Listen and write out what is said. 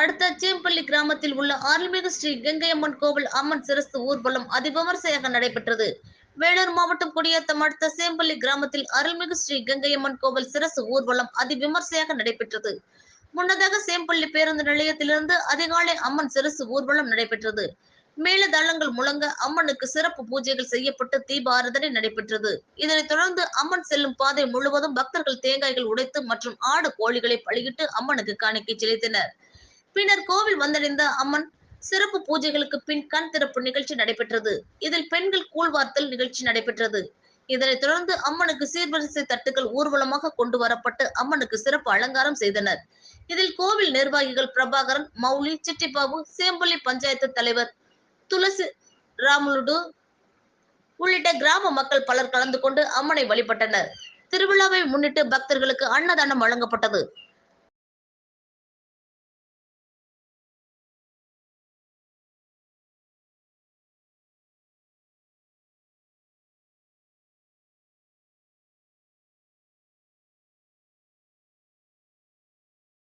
அடுத்த சேம்பள்ளி கிராமத்தில் உள்ள அருள்மிகு ஸ்ரீ கங்கையம்மன் கோவில் அம்மன் சிரஸ்து ஊர்வலம் அதிவிமர்சையாக நடைபெற்றது. வேலூர் மாவட்டம் குடியாத்தம் அடுத்த சேம்பள்ளி கிராமத்தில் அருள்மிகு ஸ்ரீ கங்கையம்மன் கோவில் சிரசு ஊர்வலம் அதிவிமர்சையாக நடைபெற்றது. முன்னதாக சேம்பள்ளி பேருந்து நிலையத்திலிருந்து அதிகாலை அம்மன் சிரசு ஊர்வலம் நடைபெற்றது. மேலதளங்கள் முழங்க அம்மனுக்கு சிறப்பு பூஜைகள் செய்யப்பட்டு தீபாராதனை நடைபெற்றது. இதனைத் தொடர்ந்து அம்மன் செல்லும் பாதை முழுவதும் பக்தர்கள் தேங்காய்கள் உடைத்து மற்றும் ஆடு கோழிகளை பலியிட்டு அம்மனுக்கு காணிக்கை செலுத்தினர். பின்னர் கோவில் வந்தடைந்த அம்மன் சிறப்பு பூஜைகளுக்கு பின் கண் திறப்பு நிகழ்ச்சி நடைபெற்றது. இதில் பெண்கள் கூழ்வார்த்தல் நிகழ்ச்சி நடைபெற்றது. இதனைத் தொடர்ந்து அம்மனுக்கு சீர்வரிசை தட்டுகள் ஊர்வலமாக கொண்டு வரப்பட்டு அம்மனுக்கு சிறப்பு அலங்காரம் செய்தனர். இதில் கோவில் நிர்வாகிகள் பிரபாகரன் மௌலி சிட்டிபாபு சேம்பள்ளி பஞ்சாயத்து தலைவர் துளசி ராமுலுடு உள்ளிட்ட கிராம மக்கள் பலர் கலந்து கொண்டு அம்மனை வழிபட்டனர். திருவிழாவை முன்னிட்டு பக்தர்களுக்கு அன்னதானம் வழங்கப்பட்டது.